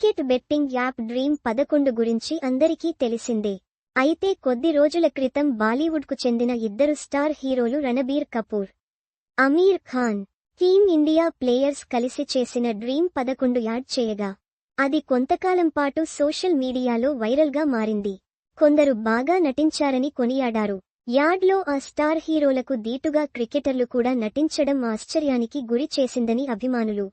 Cricket betting app dream పదకొండు గురించి అందరికీ తెలిసిందే. అయితే కొద్ది రోజుల క్రితం బాలీవుడ్కు చెందిన ఇద్దరు స్టార్ హీరోలు Ranbir Kapoor Aamir Khan team India players కలిసి చేసిన డ్రీమ్ పదకొండు యాడ్ చేయగా అది కొంతకాలం పాటు సోషల్ మీడియాలో వైరల్గా మారింది. కొందరు బాగా నటించారని కొనియాడారు. యాడ్లో ఆ స్టార్ హీరోలకు దీటుగా క్రికెటర్లు కూడా నటించడం ఆశ్చర్యానికి గురి చేసిందని అభిమానులు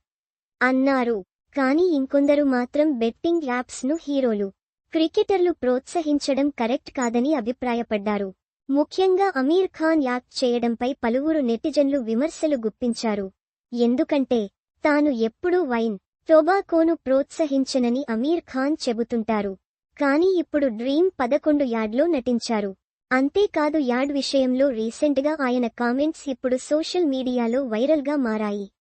అన్నారు. కానీ ఇంకొందరు మాత్రం బెట్టింగ్ యాప్స్ను హీరోలు. క్రికెటర్లు ప్రోత్సహించడం కరెక్ట్ కాదని అభిప్రాయపడ్డారు. ముఖ్యంగా అమీర్ ఖాన్ యాక్ట్ చేయడంపై పలువురు నెటిజన్లు విమర్శలు గుప్పించారు. ఎందుకంటే తాను ఎప్పుడూ వైన్ టొబాకోను ప్రోత్సహించనని అమీర్ ఖాన్ చెబుతుంటారు. కానీ ఇప్పుడు డ్రీమ్ పదకొండు యాడ్లో నటించారు. అంతేకాదు యాడ్ విషయంలో రీసెంట్గా ఆయన కామెంట్స్ ఇప్పుడు సోషల్ మీడియాలో వైరల్గా మారాయి.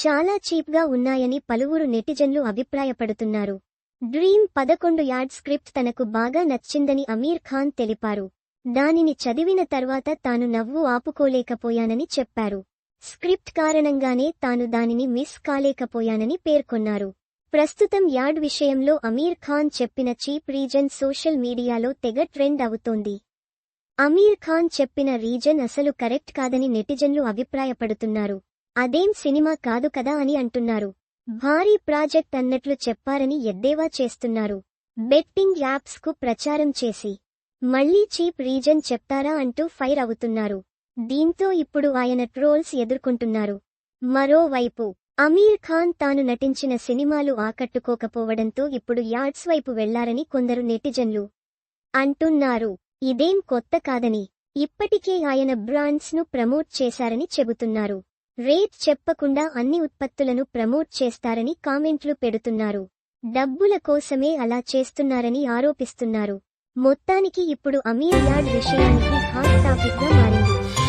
చాలా చీప్గా ఉన్నాయని పలువురు నెటిజన్లు అభిప్రాయపడుతున్నారు. డ్రీమ్ పదకొండు యాడ్ స్క్రిప్ట్ తనకు బాగా నచ్చిందని అమీర్ ఖాన్ తెలిపారు. దానిని చదివిన తర్వాత తాను నవ్వు ఆపుకోలేకపోయానని చెప్పారు. స్క్రిప్ట్ కారణంగానే తాను దానిని మిస్ కాలేకపోయానని పేర్కొన్నారు. ప్రస్తుతం యాడ్ విషయంలో అమీర్ ఖాన్ చెప్పిన చీప్ రీజన్ సోషల్ మీడియాలో తెగ ట్రెండ్ అవుతోంది. అమీర్ ఖాన్ చెప్పిన రీజన్ అసలు కరెక్ట్ కాదని నెటిజన్లు అభిప్రాయపడుతున్నారు. అదేం సినిమా కాదు కదా అని అంటున్నారు. భారీ ప్రాజెక్ట్ అన్నట్లు చెప్పారని ఎద్దేవా చేస్తున్నారు. బెట్టింగ్ యాప్స్కు ప్రచారం చేసి మళ్ళీ చీప్ రీజన్ చెప్తారా అంటూ ఫైర్ అవుతున్నారు. దీంతో ఇప్పుడు ఆయన ట్రోల్స్ ఎదుర్కొంటున్నారు. మరోవైపు అమీర్ ఖాన్ తాను నటించిన సినిమాలు ఆకట్టుకోకపోవడంతో ఇప్పుడు యాడ్స్ వైపు వెళ్ళారని కొందరు నెటిజన్లు అంటున్నారు. ఇదేం కొత్త కాదని ఇప్పటికే ఆయన బ్రాండ్స్ను ప్రమోట్ చేశారని చెబుతున్నారు. రేట్ చెప్పకుండా అన్ని ఉత్పత్తులను ప్రమోట్ చేస్తారని కామెంట్లు పెడుతున్నారు. డబ్బుల కోసమే అలా చేస్తున్నారని ఆరోపిస్తున్నారు. మొత్తానికి ఇప్పుడు అమీర్ యాడ్ విషయానికి హాట్ టాపిక్గా మారింది.